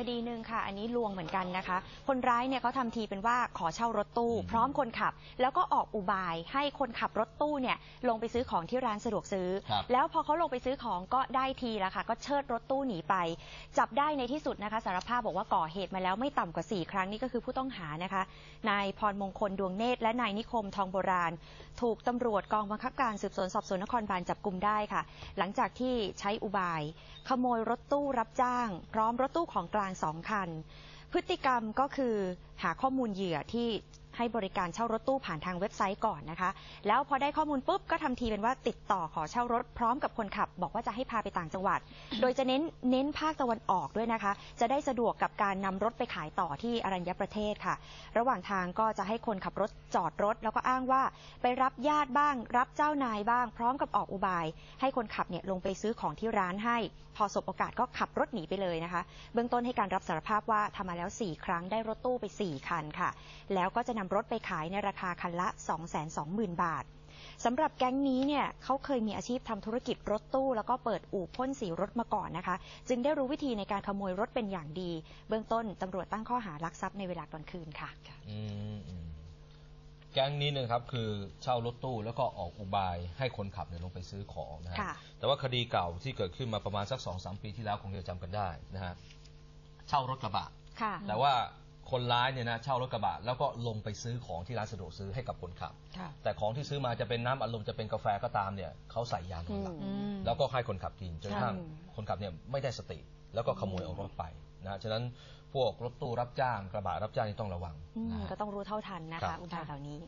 คดีหนึ่งค่ะ อันนี้ลวงเหมือนกันนะคะ คนร้ายเนี่ยเขาทำทีเป็นว่าขอเช่ารถตู้อืมพร้อมคนขับ แล้วก็ออกอุบายให้คนขับรถตู้เนี่ยลงไปซื้อของที่ร้านสะดวกซื้อ ครับแล้วพอเขาลงไปซื้อของก็ได้ทีละค่ะ ก็เชิดรถตู้หนีไป จับได้ในที่สุดนะคะสารภาพบอกว่าก่อเหตุมาแล้วไม่ต่ำกว่า 4 ครั้งนี่ก็คือผู้ต้องหานะคะนายพรมงคลดวงเนตรและนายนิคมทองโบราณ ถูกตำรวจกองบังคับการสืบสวนสอบสวนนครบาลจับกลุ่มได้ค่ะ หลังจากที่ใช้อุบาย ขโมยรถตู้รับจ้าง พร้อมรถตู้ของกลางสองคัน พฤติกรรมก็คือหาข้อมูลเหยื่อที่ให้บริการเช่ารถตู้ผ่านทางเว็บไซต์ก่อนนะคะ แล้วพอได้ข้อมูลปุ๊บก็ทำทีเป็นว่าติดต่อขอเช่ารถพร้อมกับคนขับ บอกว่าจะให้พาไปต่างจังหวัด โดยจะเน้นเน้นภาคตะวันออกด้วยนะคะ จะได้สะดวกกับการนำรถไปขายต่อที่อรัญญประเทศค่ะ ระหว่างทางก็จะให้คนขับรถจอดรถ แล้วก็อ้างว่าไปรับญาติบ้าง รับเจ้านายบ้าง พร้อมกับออกอุบาย ให้คนขับเนี่ยลงไปซื้อของที่ร้านให้ พอสบโอกาสก็ขับรถหนีไปเลยนะคะ เบื้องต้นให้การรับสารภาพว่าทำมาแล้ว4 ครั้งได้รถตู้ไป 4 คันค่ะ แล้วก็จะนำรถไปขายในราคาคันละ 220,000 บาทสำหรับแก๊งนี้เนี่ยเขาเคยมีอาชีพทำธุรกิจรถตู้ แล้วก็เปิดอู่พ่นสีรถมาก่อนนะคะ จึงได้รู้วิธีในการขโมยรถเป็นอย่างดี เบื้องต้นตำรวจตั้งข้อหารักทรัพย์ในเวลากลางคืนค่ะอืมอืมแก๊งนี้นะครับคือเช่ารถตู้แล้วก็ออกอุบายให้คนขับเนี่ยลงไปซื้อของนะฮะค่ะแต่ว่าคดีเก่าที่เกิดขึ้นมาประมาณสักสองสามปีที่แล้วคงจะจำกันได้นะฮะเช่ารถกระบะ ค่ะ แต่ว่าคนร้ายเนี่ยนะเช่ารถกระบะแล้วก็ลงไปซื้อของที่ร้านสะดวกซื้อให้กับคนขับ ค่ะ แต่ของที่ซื้อมาจะเป็นน้ำอัดลมจะเป็นกาแฟก็ตามเนี่ยเขาใส่ยาหนุนหลังอืม แล้วก็ให้คนขับกินจนกระทั่งใช่คนขับเนี่ยไม่ได้สติ แล้วก็ขโมยเอารถไปนะฉะนั้นพวกรถตู้รับจ้างกระบะรับจ้างนี่ต้องระวังอืมนะฮะ ก็ต้องรู้เท่าทันนะครัคะ บ อุบายเหล่านี้